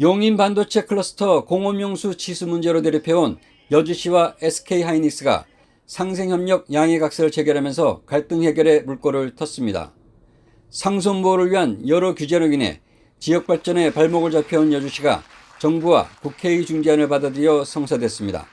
용인 반도체 클러스터 공업용수 치수 문제로 대립해온 여주시와 SK하이닉스가 상생협력 양해각서를 체결하면서 갈등 해결에 물꼬를 텄습니다. 상손보호를 위한 여러 규제로 인해 지역 발전에 발목을 잡혀온 여주시가 정부와 국회의 중재안을 받아들여 성사됐습니다.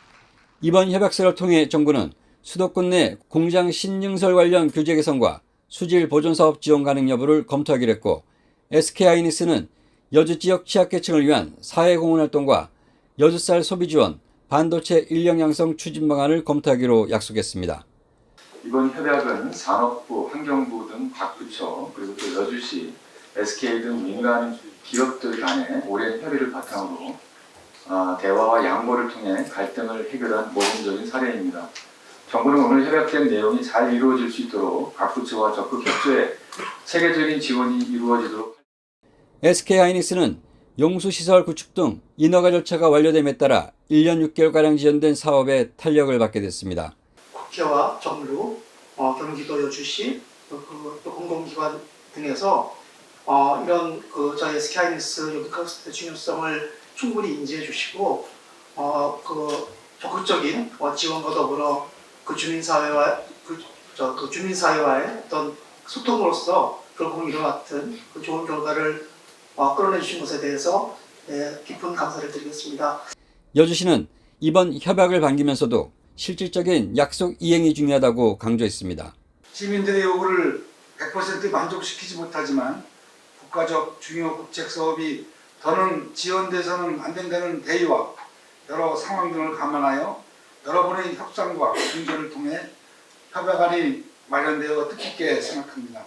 이번 협약서를 통해 정부는 수도권 내 공장 신증설 관련 규제 개선과 수질 보존 사업 지원 가능 여부를 검토하기로 했고 SK하이닉스는 여주 지역 취약계층을 위한 사회공헌 활동과 여주쌀 소비 지원, 반도체 인력 양성 추진 방안을 검토하기로 약속했습니다. 이번 협약은 산업부, 환경부 등 각 부처 그리고 또 여주시, SK 등 민간 기업들 간의 오랜 협의를 바탕으로 아, 대화와 양보를 통해 갈등을 해결한 모범적인 사례입니다. 정부는 오늘 협약된 내용이 잘 이루어질 수 있도록 각 부처와 적극 협조해 체계적인 지원이 이루어지도록 SK하이닉스는 용수시설 구축 등 인허가 절차가 완료됨에 따라 1년 6개월가량 지연된 사업에 탄력을 받게 됐습니다. 국회와 정부, 어, 경기도 여주시, 또, 그, 또 공공기관 등에서 어, 이런 그 저희 SK하이닉스 여기 클러스터의 중요성을 충분히 인지해 주시고 어, 그 적극적인 어, 지원과 더불어 그 주민 사회와 그, 저, 그 주민 사회와의 어떤 소통으로서 결국 이와 같은 그 좋은 결과를 어, 끌어내 주신 것에 대해서 예, 깊은 감사를 드리겠습니다. 여주시는 이번 협약을 반기면서도 실질적인 약속 이행이 중요하다고 강조했습니다. 시민들의 요구를 100% 만족시키지 못하지만 국가적 중요 국책 사업이 더는 지연돼서는 안 된다는 대의와 여러 상황 등을 감안하여 여러분의 협상과 중재를 통해 협약안이 마련되어 뜻깊게 생각합니다.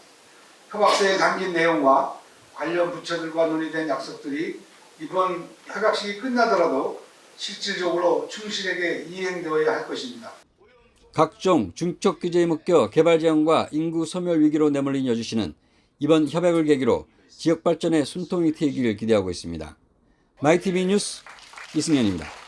협약서에 담긴 내용과 관련 부처들과 논의된 약속들이 이번 협약식이 끝나더라도 실질적으로 충실하게 이행되어야 할 것입니다. 각종 중촉 규제에 묶여 개발 제한과 인구 소멸 위기로 내몰린 여주시는 이번 협약을 계기로 지역 발전에 숨통이 트이기를 기대하고 있습니다. 마이티비 뉴스 이승현입니다.